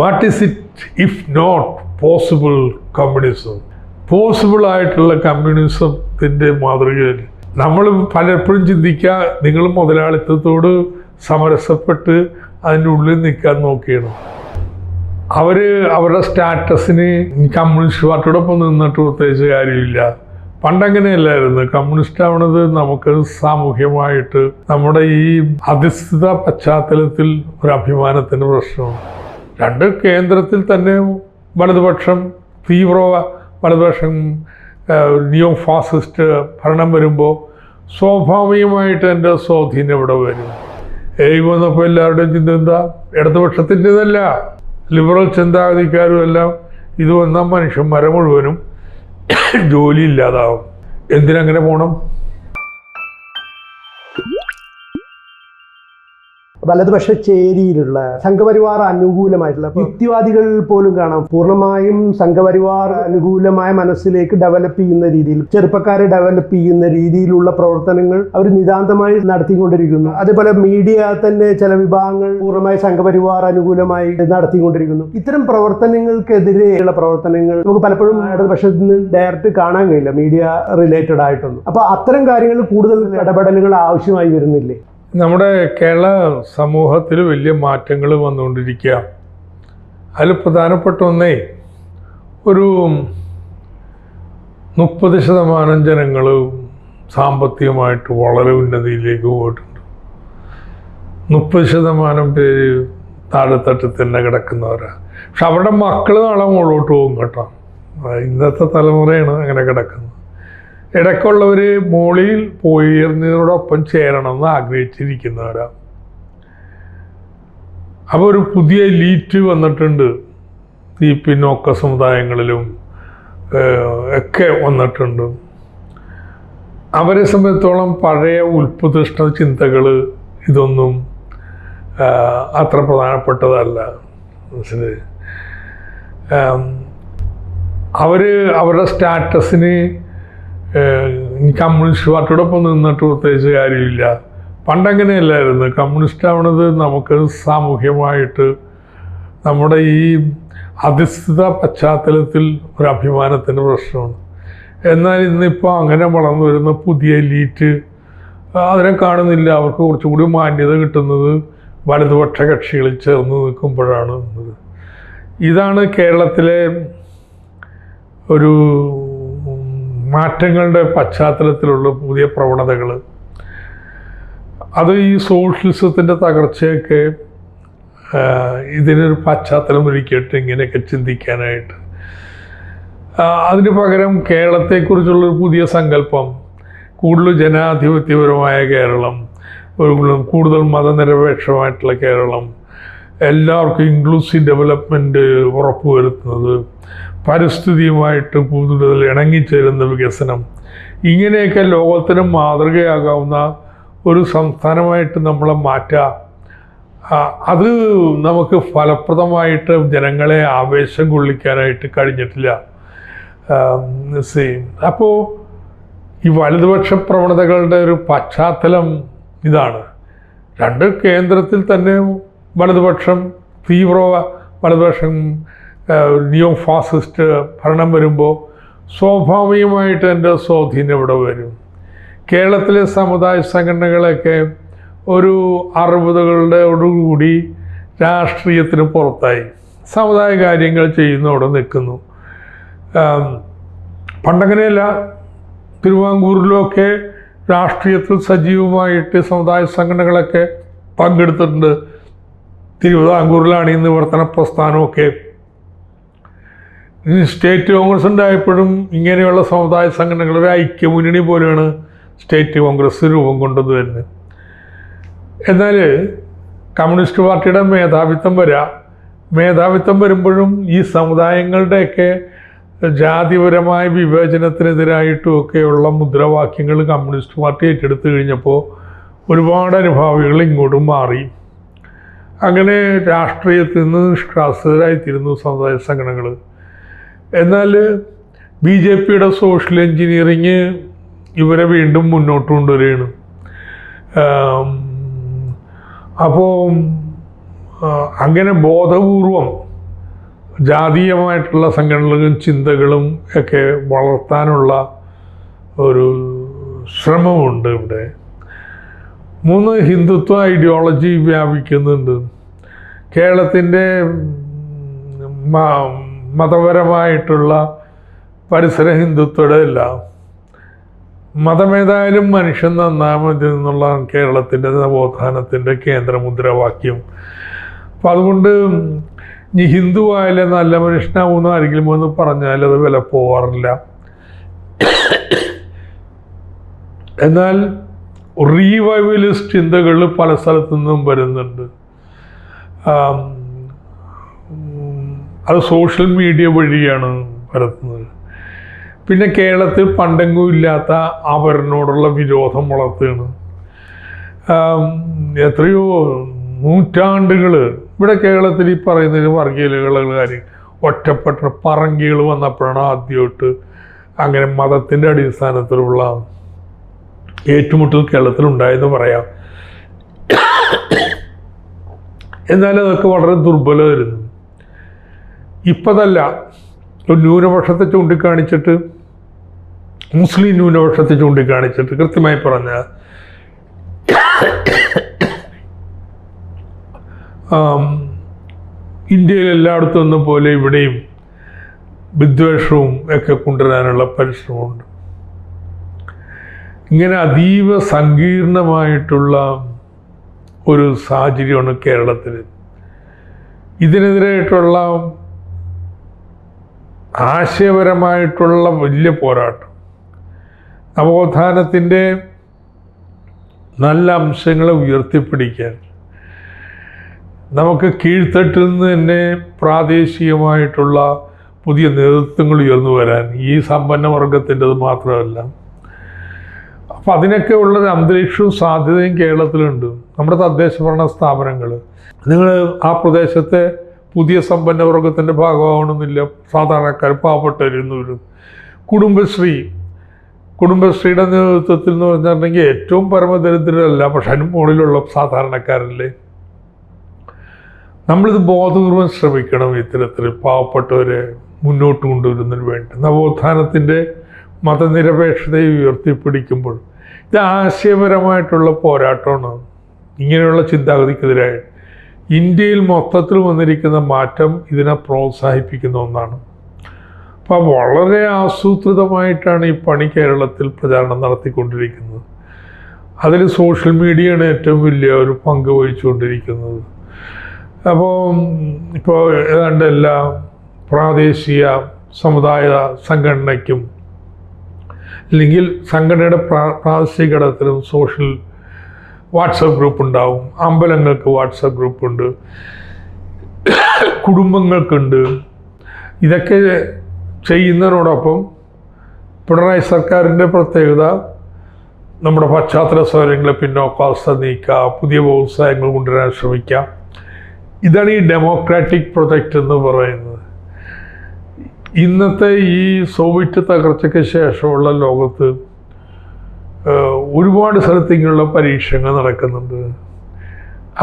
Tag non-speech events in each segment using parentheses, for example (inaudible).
What is it if not possible communism possible ആയിട്ടുള്ള കമ്മ്യൂണിസത്തിന്റെ മാതൃകയിൽ നമ്മൾ പലപ്പോഴും ചിന്തിക്കുക നിങ്ങൾ മുതലാളിത്തത്തോട് സമരസപ്പെട്ട് അതിന്റെ ഉള്ളിൽ നിൽക്കാൻ നോക്കിയാണ്. അവർ അവരുടെ സ്റ്റാറ്റസിന് കമ്മ്യൂണിസ്റ്റ് പാർട്ടിയോടൊപ്പം നിന്നിട്ട് പ്രത്യേകിച്ച് കാര്യമില്ല. പണ്ടങ്ങനെയല്ലായിരുന്നു. കമ്മ്യൂണിസ്റ്റ് ആവണത് നമുക്ക് സാമൂഹ്യമായിട്ട് നമ്മുടെ ഈ അധിഷ്ഠിത പശ്ചാത്തലത്തിൽ ഒരു അഭിമാനത്തിന്റെ പ്രശ്നമാണ്. രണ്ട് കേന്ദ്രത്തിൽ തന്നെ വലതുപക്ഷം തീവ്ര വലതുപക്ഷം നിയോ ഫാസിസ്റ്റ് ഭരണം വരുമ്പോൾ സ്വാഭാവികമായിട്ട് എന്റെ സ്വാധീനം ഇവിടെ വരും. എഴുതി വന്നപ്പോൾ എല്ലാവരുടെയും ചിന്ത എന്താ? ഇടതുപക്ഷത്തിന്റെതല്ല ലിബറൽ ചിന്താഗതിക്കാരും എല്ലാം ഇത് വന്ന മനുഷ്യന്മാരെ മുഴുവനും (coughs) ജോലി ഇല്ലാതാവും. എന്തിനങ്ങനെ പോകണം വലതുപക്ഷ ചേരിയിലുള്ള സംഘപരിവാർ അനുകൂലമായിട്ടുള്ള യുക്തിവാദികൾ പോലും കാണാം. പൂർണമായും സംഘപരിവാർ അനുകൂലമായ മനസ്സിലേക്ക് ഡെവലപ്പ് ചെയ്യുന്ന രീതിയിൽ ചെറുപ്പക്കാരെ ഡെവലപ്പ് ചെയ്യുന്ന രീതിയിലുള്ള പ്രവർത്തനങ്ങൾ അവർ നിതാന്തമായി നടത്തിക്കൊണ്ടിരിക്കുന്നു. അതേപോലെ മീഡിയ തന്നെ ചില വിഭാഗങ്ങൾ പൂർണമായി സംഘപരിവാർ അനുകൂലമായി നടത്തിക്കൊണ്ടിരിക്കുന്നു. ഇത്തരം പ്രവർത്തനങ്ങൾക്കെതിരെയുള്ള പ്രവർത്തനങ്ങൾ നമുക്ക് പലപ്പോഴും ഇടതുപക്ഷത്ത് നിന്ന് ഡയറക്റ്റ് കാണാൻ കഴിയില്ല മീഡിയ റിലേറ്റഡ് ആയിട്ടൊന്നും. അപ്പൊ അത്തരം കാര്യങ്ങൾ കൂടുതൽ ഇടപെടലുകൾ ആവശ്യമായി വരുന്നില്ലേ? നമ്മുടെ കേരള സമൂഹത്തിൽ വലിയ മാറ്റങ്ങൾ വന്നുകൊണ്ടിരിക്കുക. അതിൽ പ്രധാനപ്പെട്ട ഒന്നേ ഒരു മുപ്പത് ശതമാനം ജനങ്ങൾ സാമ്പത്തികമായിട്ട് വളരെ ഉന്നതിയിലേക്ക് പോയിട്ടുണ്ട്. മുപ്പത് ശതമാനം പേര് താഴെത്തട്ടിൽ തന്നെ കിടക്കുന്നവരാണ് പക്ഷെ അവരുടെ മക്കൾ നാളെ മുകളോട്ട് പോകും കേട്ടോ. ഇന്നത്തെ തലമുറയാണ് അങ്ങനെ കിടക്കുന്നത്. ഇടയ്ക്കുള്ളവർ മോളിയിൽ പോയിരുന്നതിനോടൊപ്പം ചേരണമെന്ന് ആഗ്രഹിച്ചിരിക്കുന്നവരാണ് അപ്പോൾ ഒരു പുതിയ ലീറ്റ് വന്നിട്ടുണ്ട്. ഈ പിന്നോക്ക സമുദായങ്ങളിലും ഒക്കെ വന്നിട്ടുണ്ട്. അവരെ സംബന്ധിച്ചോളം പഴയ ഉൽപ്പതിഷ്ഠ ചിന്തകൾ ഇതൊന്നും അത്ര പ്രധാനപ്പെട്ടതല്ല. അവർ അവരുടെ സ്റ്റാറ്റസിന് കമ്മ്യൂണിസ്റ്റ് പാർട്ടിയോടൊപ്പം നിന്നിട്ട് പ്രത്യേകിച്ച് കാര്യമില്ല. പണ്ടങ്ങനെയല്ലായിരുന്നു. കമ്മ്യൂണിസ്റ്റ് ആവണത് നമുക്ക് സാമൂഹ്യമായിട്ട് നമ്മുടെ ഈ അധിഷ്ഠിത പശ്ചാത്തലത്തിൽ ഒരു അഭിമാനത്തിന്റെ പ്രശ്നമാണ്. എന്നാൽ ഇന്നിപ്പോൾ അങ്ങനെ വളർന്നു വരുന്ന പുതിയ ലീറ്റ് അതിനെ കാണുന്നില്ല. അവർക്ക് കുറച്ചുകൂടി മാന്യത കിട്ടുന്നത് വലതുപക്ഷ കക്ഷികളിൽ ചേർന്ന് നിൽക്കുമ്പോഴാണ്. ഇതാണ് കേരളത്തിലെ ഒരു മാറ്റങ്ങളുടെ പശ്ചാത്തലത്തിലുള്ള പുതിയ പ്രവണതകൾ അത് ഈ സോഷ്യലിസത്തിന്റെ തകർച്ചയൊക്കെ ഇതിനൊരു പശ്ചാത്തലം ഒരുക്കിയിട്ട് ഇങ്ങനെയൊക്കെ ചിന്തിക്കാനായിട്ട്. അതിന് പകരം കേരളത്തെക്കുറിച്ചുള്ളൊരു പുതിയ സങ്കല്പം കൂടുതൽ ജനാധിപത്യപരമായ കേരളം കൂടുതൽ മതനിരപേക്ഷമായിട്ടുള്ള കേരളം എല്ലാവർക്കും ഇൻക്ലൂസീവ് ഡെവലപ്മെന്റ് ഉറപ്പുവരുത്തുന്നത് പരിസ്ഥിതിയുമായിട്ട് കൂടുതൽ ഇണങ്ങിച്ചേരുന്ന വികസനം. ഇങ്ങനെയൊക്കെ ലോകത്തിന് മാതൃകയാകാവുന്ന ഒരു സംസ്ഥാനമായിട്ട് നമ്മളെ മാറ്റുക അത് നമുക്ക് ഫലപ്രദമായിട്ട് ജനങ്ങളെ ആവേശം കൊള്ളിക്കാനായിട്ട് കഴിഞ്ഞിട്ടില്ല. സെയിം അപ്പോൾ ഈ വലതുപക്ഷ പ്രവണതകളുടെ ഒരു പശ്ചാത്തലം ഇതാണ്. രണ്ട് കേന്ദ്രത്തിൽ തന്നെ വലതുപക്ഷം തീവ്ര വലതുപക്ഷം നിയോ ഫാസിസ്റ്റ് ഭരണം വരുമ്പോൾ സ്വാഭാവികമായിട്ട് എന്റെ സ്വാധീനം ഇവിടെ വരും. കേരളത്തിലെ സമുദായ സംഘടനകളൊക്കെ ഒരു അറുപതുകളുടെ കൂടി രാഷ്ട്രീയത്തിന് പുറത്തായി. സമുദായ കാര്യങ്ങൾ ചെയ്യുന്നവിടെ നിൽക്കുന്നു. പണ്ടങ്ങനെയല്ല തിരുവാങ്കൂറിലൊക്കെ രാഷ്ട്രീയത്തിൽ സജീവമായിട്ട് സമുദായ സംഘടനകളൊക്കെ പങ്കെടുത്തിട്ടുണ്ട്. തിരുവിതാംകൂറിലാണ് ഈ നിവർത്തന പ്രസ്ഥാനമൊക്കെ ഈ സ്റ്റേറ്റ് കോൺഗ്രസ് ഉണ്ടായപ്പോഴും ഇങ്ങനെയുള്ള സമുദായ സംഘടനകൾ ഒരു ഐക്യമുന്നണി പോലെയാണ് സ്റ്റേറ്റ് കോൺഗ്രസ് രൂപം കൊണ്ടത് തന്നെ എന്നാൽ കമ്മ്യൂണിസ്റ്റ് പാർട്ടിയുടെ മേധാവിത്വം വരാം മേധാവിത്വം വരുമ്പോഴും ഈ സമുദായങ്ങളുടെയൊക്കെ ജാതിപരമായ വിവേചനത്തിനെതിരായിട്ടും ഒക്കെയുള്ള മുദ്രാവാക്യങ്ങൾ കമ്മ്യൂണിസ്റ്റ് പാർട്ടി ഏറ്റെടുത്തു കഴിഞ്ഞപ്പോൾ ഒരുപാട് അനുഭാവികൾ ഇങ്ങോട്ടും മാറി. അങ്ങനെ രാഷ്ട്രീയത്തിൽ നിന്ന് നിഷ്കാസിതരായിത്തീരുന്നു സമുദായ സംഘടനകൾ. എന്നാൽ ബി ജെ പിയുടെ സോഷ്യൽ എൻജിനീയറിങ് ഇവരെ വീണ്ടും മുന്നോട്ട് കൊണ്ടുവരികയാണ്. അപ്പോൾ അങ്ങനെ ബോധപൂർവം ജാതീയമായിട്ടുള്ള സംഘടനകളും ചിന്തകളും ഒക്കെ വളർത്താനുള്ള ഒരു ശ്രമമുണ്ട് ഇവിടെ. മൂന്ന് ഹിന്ദുത്വ ഐഡിയോളജി വ്യാപിക്കുന്നുണ്ട്. കേരളത്തിന്റെ മതപരമായിട്ടുള്ള പരിസര ഹിന്ദുത്വയുടെ എല്ലാം. മതമേതായാലും മനുഷ്യൻ നന്നാ മതി എന്നുള്ള കേരളത്തിന്റെ നവോത്ഥാനത്തിന്റെ കേന്ദ്ര മുദ്രാവാക്യം. അപ്പം അതുകൊണ്ട് ഇനി ഹിന്ദു ആയാലും നല്ല മനുഷ്യനാവുന്ന ആരെങ്കിലും എന്ന് പറഞ്ഞാൽ അത് വില പോവാറില്ല. എന്നാൽ റീവൈവലിസ്റ്റ് ചിന്തകൾ പല സ്ഥലത്തു നിന്നും വരുന്നുണ്ട് അത് സോഷ്യൽ മീഡിയ വഴിയാണ് പരത്തുന്നത് പിന്നെ കേരളത്തിൽ പണ്ടെങ്ങും ഇല്ലാത്ത അവരനോടുള്ള വിരോധം വളർത്തുകയാണ്. എത്രയോ നൂറ്റാണ്ടുകൾ ഇവിടെ കേരളത്തിൽ ഈ പറയുന്ന വർഗീയതകളുടെ കാര്യം. ഒറ്റപ്പെട്ട പറങ്കികൾ വന്നപ്പോഴാണ് ആദ്യമായിട്ട് അങ്ങനെ മതത്തിന്റെ അടിസ്ഥാനത്തിലുള്ള ഏറ്റുമുട്ടൽ കേരളത്തിൽ ഉണ്ടായെന്ന് പറയാം. (coughs) എന്നാൽ അതൊക്കെ വളരെ ദുർബലമായിരുന്നു. ഇപ്പതല്ല. ഒരു ന്യൂനപക്ഷത്തെ ചൂണ്ടിക്കാണിച്ചിട്ട് മുസ്ലിം ന്യൂനപക്ഷത്തെ ചൂണ്ടിക്കാണിച്ചിട്ട് കൃത്യമായി പറഞ്ഞാൽ ആം, ഇന്ത്യയിൽ എല്ലായിടത്തും ഒന്നും പോലെ ഇവിടെയും വിദ്വേഷവും ഒക്കെ കൊണ്ടുവരാനുള്ള പരിശ്രമമുണ്ട്. ഇങ്ങനെ അതീവ സങ്കീർണമായിട്ടുള്ള ഒരു സാഹചര്യമാണ് കേരളത്തിൽ ഇതിനെതിരായിട്ടുള്ള ആശയപരമായിട്ടുള്ള വലിയ പോരാട്ടം. നവോത്ഥാനത്തിന്റെ നല്ല അംശങ്ങളെ ഉയർത്തിപ്പിടിക്കാൻ. നമുക്ക് കീഴ്ത്തട്ടിൽ നിന്ന് തന്നെ പ്രാദേശികമായിട്ടുള്ള പുതിയ നേതൃത്വങ്ങൾ ഉയർന്നു വരാൻ ഈ സമ്പന്ന വർഗത്തിന്റെത് മാത്രമല്ല. അപ്പം അതിനൊക്കെ ഉള്ളൊരു അന്തരീക്ഷവും സാധ്യതയും കേരളത്തിലുണ്ട്. നമ്മുടെ തദ്ദേശ ഭരണ സ്ഥാപനങ്ങൾ. നിങ്ങൾ ആ പ്രദേശത്തെ പുതിയ സമ്പന്ന വർഗത്തിന്റെ ഭാഗമാവണമെന്നില്ല. സാധാരണക്കാർ പാവപ്പെട്ടവരുന്നവരും കുടുംബശ്രീ. കുടുംബശ്രീയുടെ നേതൃത്വത്തിൽ എന്ന് പറഞ്ഞിട്ടുണ്ടെങ്കിൽ ഏറ്റവും പരമദരിദ്രരല്ല പക്ഷെ അതിന് മുകളിലുള്ള സാധാരണക്കാരല്ലേ. നമ്മളിത് ബോധപൂർവം ശ്രമിക്കണം ഇത്തരത്തിൽ പാവപ്പെട്ടവരെ മുന്നോട്ട് കൊണ്ടുവരുന്നതിന് വേണ്ടി. നവോത്ഥാനത്തിന്റെ മതനിരപേക്ഷതയെ ഉയർത്തിപ്പിടിക്കുമ്പോൾ ഇത് ആശയപരമായിട്ടുള്ള പോരാട്ടമാണ്. ഇങ്ങനെയുള്ള ചിന്താഗതിക്കെതിരായി ഇന്ത്യയിൽ മൊത്തത്തിൽ വന്നിരിക്കുന്ന മാറ്റം ഇതിനെ പ്രോത്സാഹിപ്പിക്കുന്ന ഒന്നാണ്. അപ്പോൾ വളരെ ആസൂത്രിതമായിട്ടാണ് ഈ പണി കേരളത്തിൽ പ്രചാരണം നടത്തിക്കൊണ്ടിരിക്കുന്നത്. അതിൽ സോഷ്യൽ മീഡിയയാണ് ഏറ്റവും വലിയ ഒരു പങ്ക് വഹിച്ചുകൊണ്ടിരിക്കുന്നത്. അപ്പോൾ ഇപ്പോൾ ഏതാണ്ട് എല്ലാ പ്രാദേശിക സമുദായ സംഘടനയ്ക്കും അല്ലെങ്കിൽ സംഘടനയുടെ പ്രാ പ്രാദേശിക ഘടകത്തിലും സോഷ്യൽ വാട്സപ്പ് ഗ്രൂപ്പ് ഉണ്ടാവും അമ്പലങ്ങൾക്ക് വാട്സപ്പ് ഗ്രൂപ്പുണ്ട് കുടുംബങ്ങൾക്കുണ്ട്. ഇതൊക്കെ ചെയ്യുന്നതിനോടൊപ്പം പിണറായി സർക്കാരിന്റെ പ്രത്യേകത നമ്മുടെ പശ്ചാത്തല സൗകര്യങ്ങളെ പിന്നോക്കാവസ്ഥ നീക്കുക പുതിയ വ്യവസായങ്ങൾ കൊണ്ടുവരാൻ ശ്രമിക്കുക. ഇതാണ് ഈ ഡെമോക്രാറ്റിക് പ്രൊജക്റ്റ് എന്ന് പറയുന്നത്. ഇന്നത്തെ ഈ സോവിയറ്റ് തകർച്ചയ്ക്ക് ശേഷമുള്ള ലോകത്ത് ഒരുപാട് സ്ഥലത്ത് ഇങ്ങനെയുള്ള പരീക്ഷണങ്ങൾ നടക്കുന്നുണ്ട്.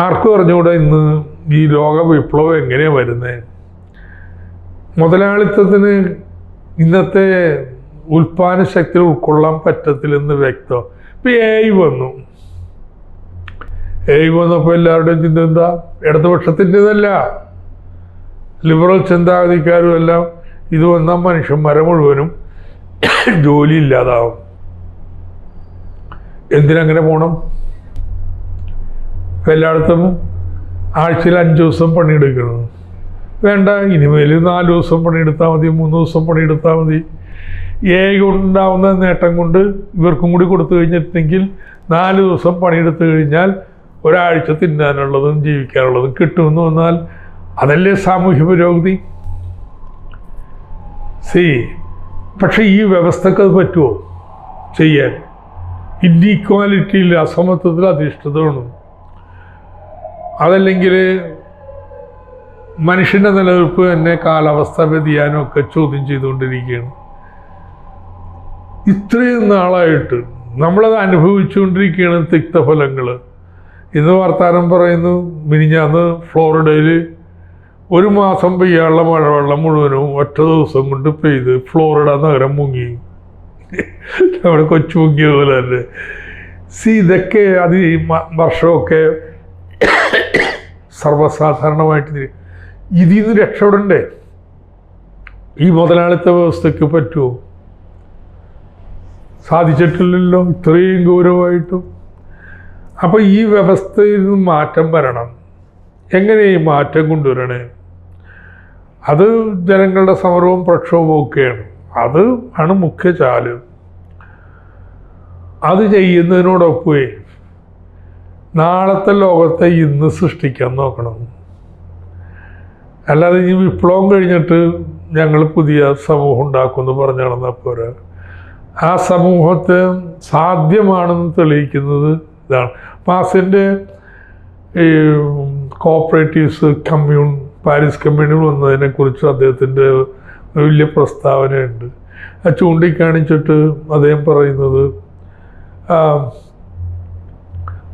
ആർക്കും അറിഞ്ഞുകൂടെ ഇന്ന് ഈ ലോക വിപ്ലവം എങ്ങനെയാണ് വരുന്നത് മുതലാളിത്തത്തിന് ഇന്നത്തെ ഉൽപ്പാദന ശക്തി ഉൾക്കൊള്ളാൻ പറ്റത്തില്ലെന്ന് വ്യക്തം. ഇപ്പം എ ഐ വന്നു. എ ഐ വന്നപ്പോൾ എല്ലാവരുടെയും ചിന്ത എന്താ? ഇടതുപക്ഷത്തിന്റെതല്ല. ലിബറൽ ചിന്താഗതിക്കാരും എല്ലാം ഇത് വന്നാൽ മനുഷ്യന്മാരെ മുഴുവനും ജോലി ഇല്ലാതാവും. എന്തിനങ്ങനെ ഇപ്പം എല്ലായിടത്തും ആഴ്ചയിൽ അഞ്ച് ദിവസം പണിയെടുക്കണം. വേണ്ട ഇനിമേൽ നാല് ദിവസം പണിയെടുത്താൽ മതി മൂന്ന് ദിവസം പണിയെടുത്താൽ മതി. ഏക കൊണ്ടുണ്ടാവുന്ന നേട്ടം കൊണ്ട് ഇവർക്കും കൂടി കൊടുത്തു കഴിഞ്ഞിട്ടുണ്ടെങ്കിൽ നാല് ദിവസം പണിയെടുത്തു കഴിഞ്ഞാൽ ഒരാഴ്ച തിന്നാനുള്ളതും ജീവിക്കാനുള്ളതും കിട്ടുമെന്ന് വന്നാൽ അതല്ലേ സാമൂഹ്യ പുരോഗതി? സി പക്ഷേ ഈ വ്യവസ്ഥക്ക് അത് പറ്റുമോ? ചെയ്യാൻ. ഇന്നീക്വാലിറ്റിയിൽ അസമത്വത്തിൽ അധിഷ്ഠിതമാണ് അതല്ലെങ്കിൽ മനുഷ്യന്റെ നിലനിൽപ്പ് തന്നെ കാലാവസ്ഥ വ്യതിയാനം ഒക്കെ ചോദ്യം ചെയ്തുകൊണ്ടിരിക്കുകയാണ്. ഇത്രയും നാളായിട്ട് നമ്മളത് അനുഭവിച്ചുകൊണ്ടിരിക്കുകയാണ് തിക്തഫലങ്ങൾ ഇന്ന് വർത്താനം പറയുന്നു മിനിഞ്ഞാന്ന് ഫ്ലോറിഡയിൽ ഒരു മാസം പെയ്യാനുള്ള മഴവെള്ളം മുഴുവനും ഒറ്റ ദിവസം കൊണ്ട് പെയ്ത് ഫ്ലോറിഡ നഗരം മുങ്ങി. നമ്മുടെ കൊച്ചു മുങ്ങിയ പോലെ തന്നെ. സി ഇതൊക്കെ അത് ഈ വർഷമൊക്കെ സർവസാധാരണമായിട്ട് ഇതിൽ നിന്ന് രക്ഷപ്പെടണ്ടേ? ഈ മുതലാളിത്ത വ്യവസ്ഥയ്ക്ക് പറ്റുമോ സാധിച്ചിട്ടില്ലല്ലോ ഇത്രയും ഗൗരവമായിട്ടും. അപ്പോൾ ഈ വ്യവസ്ഥയിൽ നിന്ന് മാറ്റം വരണം. എങ്ങനെ ഈ മാറ്റം കൊണ്ടുവരണേ? അത് ജനങ്ങളുടെ സമരവും പ്രക്ഷോഭവും ഒക്കെയാണ് അത് ആണ് മുഖ്യ ചാൽ. അത് ചെയ്യുന്നതിനോടൊപ്പമേ നാളത്തെ ലോകത്തെ ഇന്ന് സൃഷ്ടിക്കാൻ നോക്കണം. അല്ലാതെ ഈ വിപ്ലവം കഴിഞ്ഞിട്ട് ഞങ്ങൾ പുതിയ സമൂഹം ഉണ്ടാക്കുമെന്ന് പറഞ്ഞു നടന്നാൽ പോരാ. ആ സമൂഹത്തെ സാധ്യമാണെന്ന് തെളിയിക്കുന്നത് ഇതാണ്. മാസിന്റെ ഈ കോപ്പറേറ്റീവ്സ് കമ്മ്യൂൺ പാരീസ് കമ്മ്യൂണിൽ വന്നതിനെക്കുറിച്ച് അദ്ദേഹത്തിന്റെ വലിയ പ്രസ്താവനയുണ്ട്. ആ ചൂണ്ടിക്കാണിച്ചിട്ട് അദ്ദേഹം പറയുന്നത്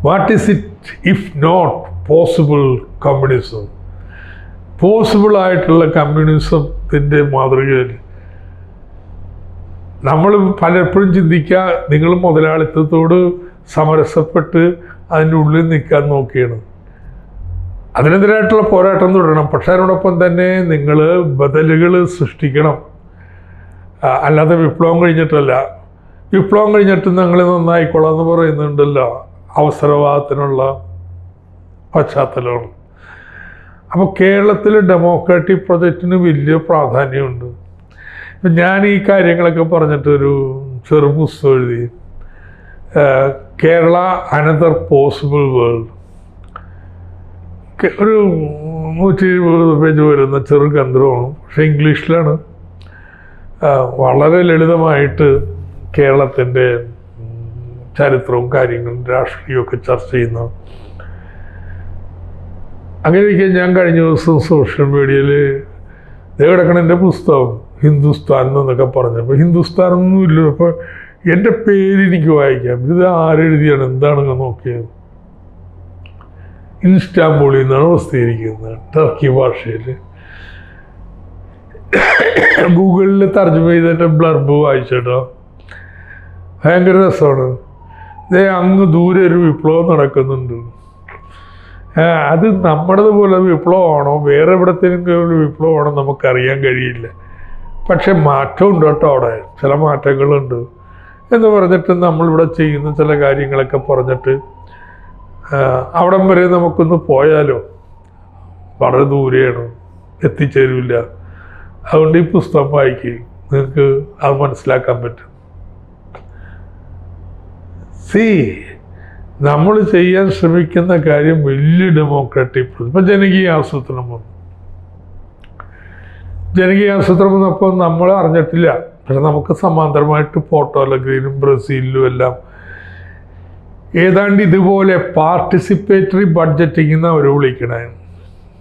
what is it if not possible communism possible ആയിട്ടുള്ള കമ്മ്യൂണിസത്തിന്റെ മാതൃകയിൽ നമ്മൾ പലപ്പോഴും ചിന്തിക്കുക നിങ്ങൾ മുതലാളിത്തത്തോട് സമരസപ്പെട്ട് അതിന്റെ ഉള്ളിൽ നിൽക്കാൻ നോക്കിയാണ്. അതിനെതിരായിട്ടുള്ള പോരാട്ടം തുടരണം. പക്ഷേ അതിനോടൊപ്പം തന്നെ നിങ്ങൾ ബദലുകൾ സൃഷ്ടിക്കണം. അല്ലാതെ വിപ്ലവം കഴിഞ്ഞിട്ടല്ല. വിപ്ലവം കഴിഞ്ഞിട്ട് ഞങ്ങൾ നന്നായിക്കോളാം എന്ന് പറയുന്നുണ്ടല്ലോ. അവസരവാദത്തിനുള്ള പശ്ചാത്തലമാണ് അപ്പോൾ കേരളത്തിൽ ഡെമോക്രാറ്റിക് പ്രൊജക്റ്റിന് വലിയ പ്രാധാന്യമുണ്ട്. ഞാൻ ഈ കാര്യങ്ങളൊക്കെ പറഞ്ഞിട്ടൊരു ചെറു പുസ്തകം എഴുതി. Kerala another possible world. ഒരു നൂറ്റി ഇരുപത് പേജ് വരുന്ന ചെറു ഗ്രന്ഥമാണ്. പക്ഷേ ഇംഗ്ലീഷിലാണ്. വളരെ ലളിതമായിട്ട് കേരളത്തിന്റെ ചരിത്രവും കാര്യങ്ങളും രാഷ്ട്രീയമൊക്കെ ചർച്ച ചെയ്യുന്ന. അങ്ങനെ ഇരിക്കെ ഞാൻ കഴിഞ്ഞ ദിവസം സോഷ്യൽ മീഡിയയിൽ ദേവടക്കണന്റെ പുസ്തകം ഹിന്ദുസ്ഥാൻ എന്നൊക്കെ പറഞ്ഞപ്പോൾ ഹിന്ദുസ്ഥാൻ ഒന്നുമില്ല അപ്പോൾ എന്റെ പേര് എനിക്ക് വായിക്കാം. ഇത് ആരെഴുതിയാണ്? എന്താണെന്ന് നോക്കിയത്? ഇൻസ്റ്റാംബൂളിൽ നിന്നാണ് പ്രസിദ്ധീകരിക്കുന്നത് ടർക്കി ഭാഷയിൽ. ഗൂഗിളിൽ തർജമ ചെയ്തിട്ട് ബ്ലർബ് വായിച്ചിട്ടോ. ഭയങ്കര രസമാണ്. ദേ അങ്ങ് ദൂരെ ഒരു വിപ്ലവം നടക്കുന്നുണ്ട്. അത് നമ്മുടേത് പോലെ വിപ്ലവമാണോ? വേറെ എവിടത്തേലും വിപ്ലവമാണോ? നമുക്കറിയാൻ കഴിയില്ല. പക്ഷെ മാറ്റമുണ്ട് കേട്ടോ അവിടെ. ചില മാറ്റങ്ങളുണ്ട്. എന്ന് പറഞ്ഞിട്ട് നമ്മളിവിടെ ചെയ്യുന്ന ചില കാര്യങ്ങളൊക്കെ പറഞ്ഞിട്ട് അവിടം വരെ നമുക്കൊന്ന് പോയാലോ? വളരെ ദൂരെയാണ്. എത്തിച്ചേരില്ല. അതുകൊണ്ട് ഈ പുസ്തകം വായിക്കുക നിങ്ങൾക്ക് അത് മനസ്സിലാക്കാൻ പറ്റും. സി നമ്മൾ ചെയ്യാൻ ശ്രമിക്കുന്ന കാര്യം വലിയ ഡെമോക്രാറ്റിക് ഇപ്പം ജനകീയ ആസൂത്രണം വന്നു. ജനകീയ ആസൂത്രണം വന്നപ്പോൾ നമ്മൾ അറിഞ്ഞിട്ടില്ല. പക്ഷെ നമുക്ക് സമാന്തരമായിട്ട് പോർട്ടോലഗ്രീനും ബ്രസീലിലും എല്ലാം ഏതാണ്ട് ഇതുപോലെ പാർട്ടിസിപ്പേറ്ററി ബഡ്ജറ്റിംഗ് എന്ന് അവർ വിളിക്കണേ.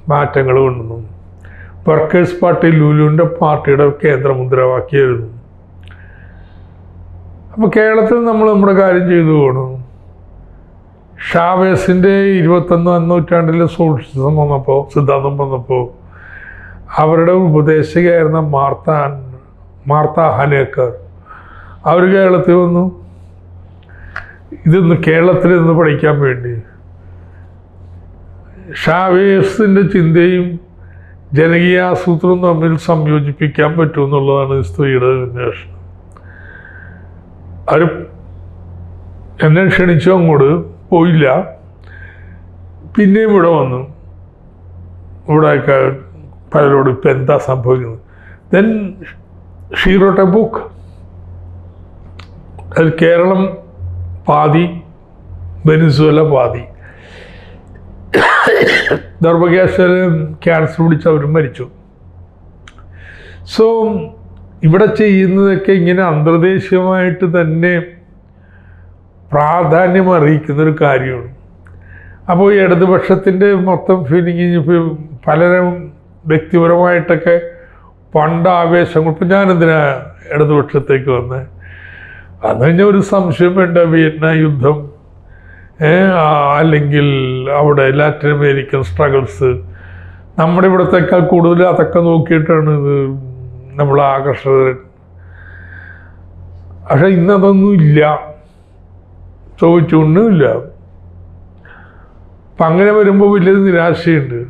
മാറ്റങ്ങൾ കൊണ്ടുവന്നു. വർക്കേഴ്സ് പാർട്ടി ലുലുവിന്റെ പാർട്ടിയുടെ കേന്ദ്ര മുദ്രാവാക്യമായിരുന്നു. അപ്പോൾ കേരളത്തിൽ നമ്മൾ നമ്മുടെ കാര്യം ചെയ്തു പോകണം ഷാവേസിന്റെ ഇരുപത്തൊന്നാം നൂറ്റാണ്ടിലെ സോഷ്യലിസം വന്നപ്പോൾ സിദ്ധാന്തം വന്നപ്പോൾ അവരുടെ ഉപദേശകയായിരുന്ന മാർത്ത മാർത്ത ഹനേക്കർ അവർ കേരളത്തിൽ വന്നു. ഇതൊന്ന് കേരളത്തിൽ നിന്ന് പഠിക്കാൻ വേണ്ടി. ഷാവേസിന്റെ ചിന്തയും ജനകീയ ആസൂത്രണവും തമ്മിൽ സംയോജിപ്പിക്കാൻ പറ്റും എന്നുള്ളതാണ് സ്ത്രീയുടെ അന്വേഷണം. അവർ എന്നെ ക്ഷണിച്ചു അങ്ങോട്ട് പോയില്ല. പിന്നെയും ഇവിടെ വന്നു. ഇവിടെ പലരോട് ഇപ്പം എന്താ സംഭവിക്കുന്നത്? Then she wrote a book അതിൽ കേരളം വെനിസുവല പാതി. ദർഭകേശ്വരൻ ക്യാൻസർ പിടിച്ച് അവരും മരിച്ചു. സോ ഇവിടെ ചെയ്യുന്നതൊക്കെ ഇങ്ങനെ അന്തർദേശീയമായിട്ട് തന്നെ പ്രാധാന്യം അറിയിക്കുന്നൊരു കാര്യമാണ്. അപ്പോൾ ഈ ഇടതുപക്ഷത്തിന്റെ മൊത്തം ഫീലിംഗ് പലരും വ്യക്തിപരമായിട്ടൊക്കെ പണ്ട് ആവേശം ഇപ്പം ഞാനെന്തിനാ ഇടതുപക്ഷത്തേക്ക് വന്നത് അന്ന് കഴിഞ്ഞാൽ ഒരു സംശയം വേണ്ട വിയറ്റ്നാം യുദ്ധം. അല്ലെങ്കിൽ അവിടെ ലാറ്റിൻ അമേരിക്കൻ സ്ട്രഗിൾസ്. നമ്മുടെ ഇവിടത്തേക്കാൾ കൂടുതൽ അതൊക്കെ നോക്കിയിട്ടാണ് ഇത് നമ്മൾ ആകർഷകർ പക്ഷെ ഇന്നതൊന്നും ഇല്ല. ചോദിച്ചുകൊണ്ടും ഇല്ല. അപ്പം അങ്ങനെ വരുമ്പോൾ വലിയൊരു നിരാശയുണ്ട്.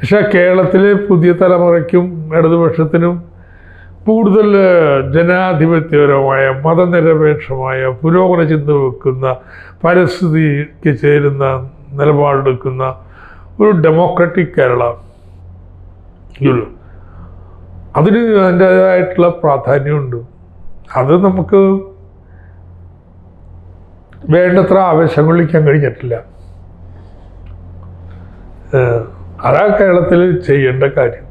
പക്ഷെ കേരളത്തിലെ പുതിയ തലമുറയ്ക്കും ഇടതുപക്ഷത്തിനും കൂടുതൽ ജനാധിപത്യപരമായ മതനിരപേക്ഷമായ പുരോഗമന ചിന്ത വെക്കുന്ന പരിസ്ഥിതിക്ക് ചേരുന്ന നിലപാടെടുക്കുന്ന ഒരു ഡെമോക്രാറ്റിക് കേരള. അതിന് അതിന്റേതായിട്ടുള്ള പ്രാധാന്യമുണ്ട്. അത് നമുക്ക് വേണ്ടത്ര ആവേശം കൊള്ളിക്കാൻ കഴിഞ്ഞിട്ടില്ല. അതാ കേരളത്തിൽ ചെയ്യേണ്ട കാര്യം.